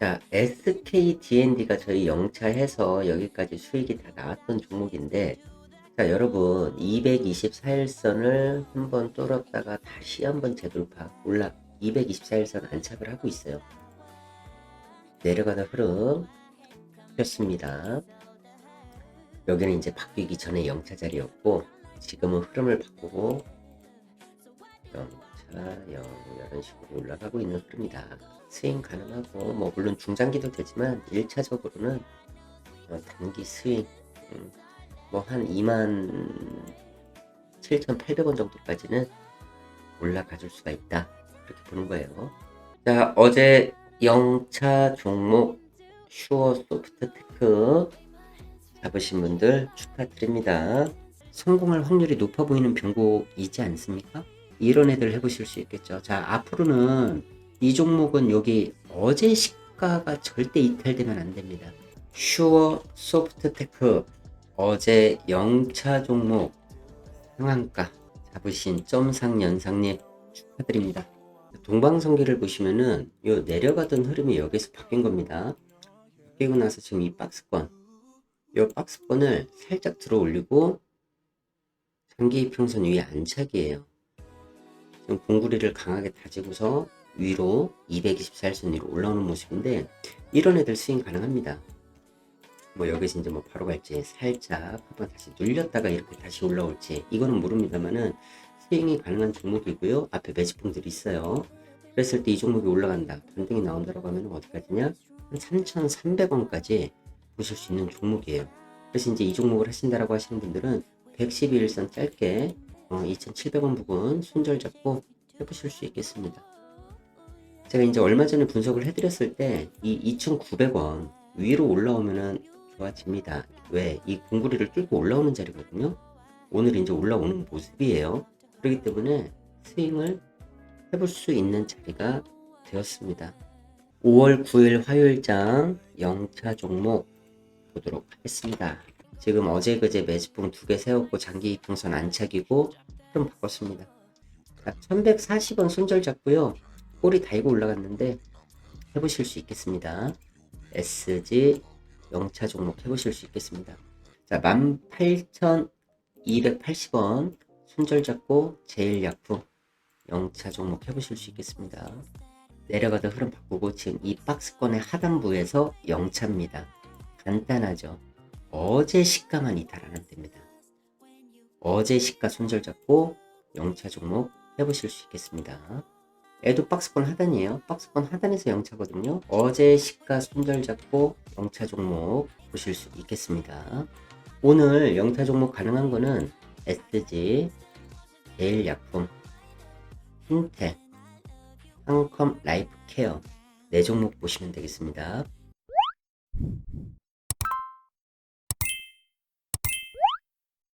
자, SKDND가 저희 영차해서 여기까지 수익이 다 나왔던 종목인데, 자, 여러분, 224일선을 한번 뚫었다가 다시 한번 재돌파, 올라, 224일선 안착을 하고 있어요. 내려가는 흐름, 폈습니다. 여기는 이제 바뀌기 전에 영차 자리였고, 지금은 흐름을 바꾸고, 영, 이런 식으로 올라가고 있는 흐름이다. 스윙 가능하고 뭐 물론 중장기도 되지만 1차적으로는 어, 단기 스윙 음, 뭐한 2만 7,800원 정도까지는 올라가 줄 수가 있다 그렇게 보는 거예요 자 어제 영차 종목 슈어 소프트 테크 잡으신 분들 축하드립니다 성공할 확률이 높아 보이는 병곡이지 않습니까? 이런 애들 해보실 수 있겠죠 자 앞으로는 이 종목은 여기 어제 시가가 절대 이탈되면 안 됩니다. 슈어 소프트테크 어제 영차 종목 상한가 잡으신 점상 연상님 축하드립니다. 동방성기를 보시면은 요 내려가던 흐름이 여기서 바뀐 겁니다. 바뀌고 나서 지금 이 박스권 요 박스권을 살짝 들어 올리고 장기 이평선 위에 안착이에요. 공구리를 강하게 다지고서 위로 224일선 위로 올라오는 모습인데 이런 애들 스윙 가능합니다. 뭐 여기서 이제 뭐 바로 갈지 살짝 한번 다시 눌렸다가 이렇게 다시 올라올지 이거는 모릅니다만은 스윙이 가능한 종목이고요. 앞에 매집봉들이 있어요. 그랬을 때 이 종목이 올라간다. 반등이 나온다고 하면 어디까지냐? 한 3,300원까지 보실 수 있는 종목이에요. 그래서 이제 이 종목을 하신다라고 하시는 분들은 111일선 짧게 어, 2,700원 부분 손절 잡고 해보실 수 있겠습니다. 제가 이제 얼마 전에 분석을 해드렸을 때 이 2,900원 위로 올라오면은 좋아집니다. 왜? 이 공구리를 뚫고 올라오는 자리거든요. 오늘 이제 올라오는 모습이에요. 그렇기 때문에 스윙을 해볼 수 있는 자리가 되었습니다. 5월 9일 화요일장 영차 종목 보도록 하겠습니다. 지금 어제 그제 매집봉 두 개 세웠고 장기 이평선 안착이고 흐름 바꿨습니다. 1140원 손절 잡고요. 꼬리 달고 올라갔는데 해보실 수 있겠습니다. SG 영차 종목 해보실 수 있겠습니다. 자, 18,280원 손절 잡고 제일약품 영차 종목 해보실 수 있겠습니다. 내려가다 흐름 바꾸고 지금 이 박스권의 하단부에서 영차입니다. 간단하죠. 어제 시가만 이탈 안 됩니다. 어제 시가 손절 잡고 영차 종목 해보실 수 있겠습니다. 애도 박스권 하단이에요. 박스권 하단에서 영차거든요. 어제 시가 손절 잡고 영차 종목 보실 수 있겠습니다. 오늘 영차 종목 가능한 거는 SG, 제일약품, 흰텔, 한컴 라이프 케어 네 종목 보시면 되겠습니다.